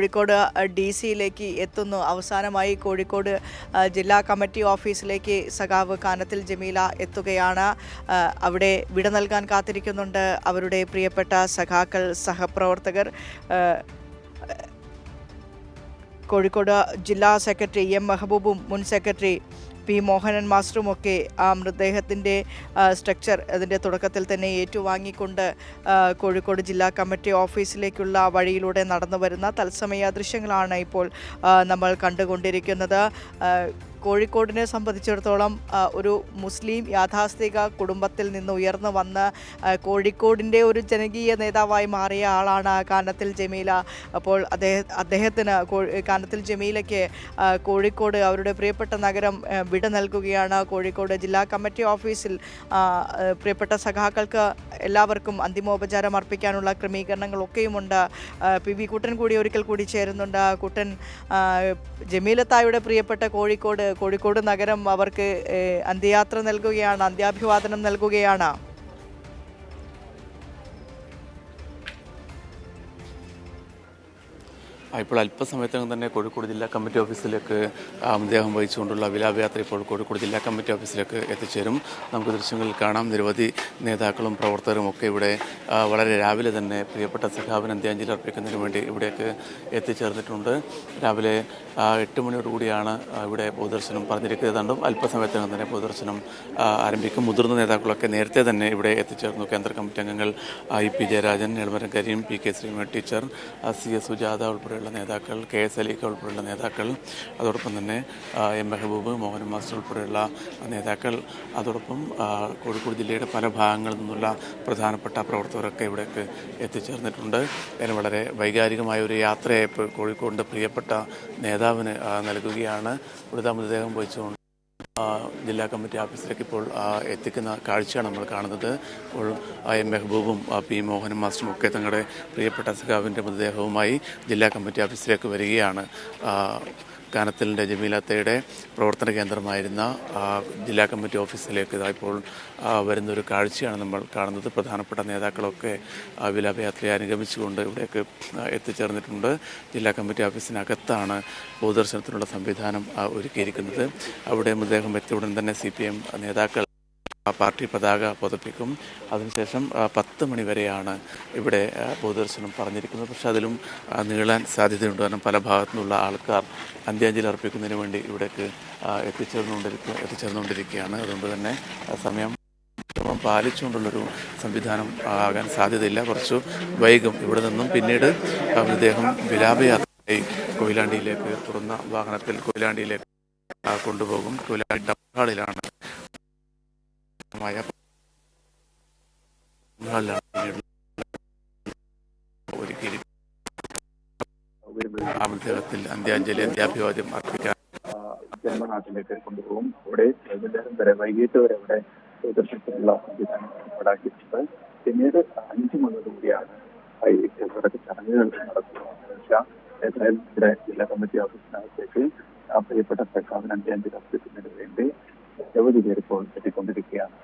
Kozhikode D സിയിലേക്ക് എത്തുന്നു. അവസാനമായി കോഴിക്കോട് ജില്ലാ കമ്മിറ്റി ഓഫീസിലേക്ക് സഖാവ് കാനത്തിൽ ജമീല എത്തുകയാണ്. അവിടെ വിട നൽകാൻ കാത്തിരിക്കുന്നുണ്ട് അവരുടെ പ്രിയപ്പെട്ട സഖാക്കൾ സഹപ്രവർത്തകർ. കോഴിക്കോട് ജില്ലാ സെക്രട്ടറി എം മെഹബൂബും മുൻ സെക്രട്ടറി പി മോഹനൻ മാസ്റ്ററുമൊക്കെ ആ മൃതദേഹത്തിന്റെ സ്ട്രക്ചർ അതിന്റെ തുടക്കത്തിൽ തന്നെ ഏറ്റുവാങ്ങിക്കൊണ്ട് കോഴിക്കോട് ജില്ലാ കമ്മിറ്റി ഓഫീസിലേക്കുള്ള വഴിയിലൂടെ നടന്നു വരുന്ന തത്സമയ ദൃശ്യങ്ങളാണ് ഇപ്പോൾ നമ്മൾ കണ്ടുകൊണ്ടിരിക്കുന്നത്. കോഴിക്കോടിനെ സംബന്ധിച്ചിടത്തോളം ഒരു മുസ്ലിം യാഥാസ്ഥിക കുടുംബത്തിൽ നിന്ന് ഉയർന്നു വന്ന് കോഴിക്കോടിന്റെ ഒരു ജനകീയ നേതാവായി മാറിയ ആളാണ് കാനത്തിൽ ജമീല. അപ്പോൾ അദ്ദേഹ അദ്ദേഹത്തിന് കാനത്തിൽ ജമീലയ്ക്ക് കോഴിക്കോട് അവരുടെ പ്രിയപ്പെട്ട നഗരം വിട നൽകുകയാണ്. കോഴിക്കോട് ജില്ലാ കമ്മിറ്റി ഓഫീസിൽ പ്രിയപ്പെട്ട സഖാക്കൾക്ക് എല്ലാവർക്കും അന്തിമോപചാരം അർപ്പിക്കാനുള്ള ക്രമീകരണങ്ങളൊക്കെയുമുണ്ട്. പി വി കുട്ടൻ കൂടി ഒരിക്കൽ കൂടി ചേരുന്നുണ്ട്. കുട്ടൻ ജമീലത്തായുടെ പ്രിയപ്പെട്ട കോഴിക്കോട് കോഴിക്കോട് നഗരം അവർക്ക് അന്ത്യയാത്ര നൽകുകയാണ് അന്ത്യാഭിവാദനം നൽകുകയാണ്. ഇപ്പോൾ അല്പസമയത്തിനകം തന്നെ കോഴിക്കോട് ജില്ലാ കമ്മിറ്റി ഓഫീസിലേക്ക് അദ്ദേഹം വഹിച്ചുകൊണ്ടുള്ള വിലാപയാത്ര ഇപ്പോൾ കോഴിക്കോട് ജില്ലാ കമ്മിറ്റി ഓഫീസിലേക്ക് എത്തിച്ചേരും. നമുക്ക് ദൃശ്യങ്ങളിൽ കാണാം. നിരവധി നേതാക്കളും പ്രവർത്തകരും ഒക്കെ ഇവിടെ വളരെ രാവിലെ തന്നെ പ്രിയപ്പെട്ട സഖാവിന് അന്ത്യാഞ്ജലി അർപ്പിക്കുന്നതിന് വേണ്ടി ഇവിടേക്ക് എത്തിച്ചേർന്നിട്ടുണ്ട്. രാവിലെ എട്ട് മണിയോടുകൂടിയാണ് ഇവിടെ പൊതുദർശനം പറഞ്ഞിരിക്കുന്നത്. അല്പസമയത്തിനകം തന്നെ പൊതുദർശനം ആരംഭിക്കും. മുതിർന്ന നേതാക്കളൊക്കെ നേരത്തെ തന്നെ ഇവിടെ എത്തിച്ചേർന്നു. കേന്ദ്ര കമ്മിറ്റി അംഗങ്ങൾ ഐ പി ജയരാജൻ നെൽമരം Kareem P K ശ്രീമ teacher C S Sujatha ഉൾപ്പെടെയുള്ള നേതാക്കൾ കെ എസ് അലിക്ക ഉൾപ്പെടെയുള്ള നേതാക്കൾ അതോടൊപ്പം തന്നെ എം മെഹബൂബ് മോഹൻ മാസ്റ്റർ ഉൾപ്പെടെയുള്ള നേതാക്കൾ അതോടൊപ്പം കോഴിക്കോട് ജില്ലയുടെ പല ഭാഗങ്ങളിൽ നിന്നുള്ള പ്രധാനപ്പെട്ട പ്രവർത്തകരൊക്കെ ഇവിടേക്ക് എത്തിച്ചേർന്നിട്ടുണ്ട്. അതിന് വളരെ വൈകാരികമായ ഒരു യാത്രയെ ഇപ്പോൾ കോഴിക്കോടിന്റെ പ്രിയപ്പെട്ട നേതാവിന് നൽകുകയാണ്. ഇവിടുത്തെ മൃതദേഹം വഹിച്ചുകൊണ്ട് ജില്ലാ കമ്മിറ്റി ഓഫീസിലേക്ക് ഇപ്പോൾ എത്തിക്കുന്ന കാഴ്ചയാണ് നമ്മൾ കാണുന്നത്. ഇപ്പോൾ എം. മെഹബൂബും പി. മോഹനും മാസ്റ്ററും ഒക്കെ തങ്ങളുടെ പ്രിയപ്പെട്ട സഖാവിന്റെ മൃതദേഹവുമായി ജില്ലാ കമ്മിറ്റി ഓഫീസിലേക്ക് വരികയാണ്. കാനത്തലിന്റെ ജമീലത്തയുടെ പ്രവർത്തന കേന്ദ്രമായിരുന്ന ജില്ലാ കമ്മിറ്റി ഓഫീസിലേക്ക് ഇതായിപ്പോൾ വരുന്നൊരു കാഴ്ചയാണ് നമ്മൾ കാണുന്നത്. പ്രധാനപ്പെട്ട നേതാക്കളൊക്കെ വിലാപയാത്രയെ അനുഗമിച്ചുകൊണ്ട് ഇവിടേക്ക് എത്തിച്ചേർന്നിട്ടുണ്ട്. ജില്ലാ കമ്മിറ്റി ഓഫീസിനകത്താണ് പൊതുദർശനത്തിനുള്ള സംവിധാനം ഒരുക്കിയിരിക്കുന്നത്. അവിടെ മൃതദേഹം എത്തിയ ഉടൻ തന്നെ സി നേതാക്കൾ പാർട്ടി പതാക പുതപ്പിക്കും. അതിനുശേഷം പത്ത് മണിവരെയാണ് ഇവിടെ പൊതുദർശനം പറഞ്ഞിരിക്കുന്നത്. പക്ഷെ അതിലും നീളാൻ സാധ്യതയുണ്ട്. കാരണം പല ഭാഗത്തു നിന്നുള്ള ആൾക്കാർ അന്ത്യാഞ്ജലി അർപ്പിക്കുന്നതിന് വേണ്ടി ഇവിടേക്ക് എത്തിച്ചേർന്നുകൊണ്ടിരിക്കുക എത്തിച്ചേർന്നുകൊണ്ടിരിക്കുകയാണ്. അതുകൊണ്ട് തന്നെ സമയം പാലിച്ചുകൊണ്ടുള്ളൊരു സംവിധാനം ആകാൻ സാധ്യതയില്ല. കുറച്ച് വൈകും ഇവിടെ നിന്നും. പിന്നീട് അദ്ദേഹം വിലാപയാത്രയായി കൊയിലാണ്ടിയിലേക്ക് തുറന്ന വാഹനത്തിൽ കൊയിലാണ്ടിയിലേക്ക് കൊണ്ടുപോകും. കൊയിലാണ്ടി ടൗൺ പിന്നീട് അദ്ദേഹത്തിൽ അന്ത്യാഞ്ജലി അന്ത്യാഭിവാദ്യം അർപ്പിക്കാൻ ജന്മനാട്ടിലേക്ക് കൊണ്ടുപോകും. അവിടെ വൈകുന്നേരം വരെ വൈകിട്ട് വരെ അവിടെ പ്രദർശനത്തിനുള്ള സംവിധാനം ഏർപ്പാടാക്കിയിട്ടുണ്ട് പിന്നീട് അഞ്ചു മണിയോടുകൂടിയാണ് ഈ ഇവിടുത്തെ ചടങ്ങുകൾ നടത്തുന്നത്. ജില്ലാ കമ്മിറ്റി ഓഫീസിനകത്തേക്ക് ആ പ്രിയപ്പെട്ട സർക്കാരിന് അന്ത്യാഞ്ജലി അർപ്പിക്കുന്നതിന് വേണ്ടി നിരവധി പേർ ഇപ്പോൾ എത്തിക്കൊണ്ടിരിക്കുകയാണ്.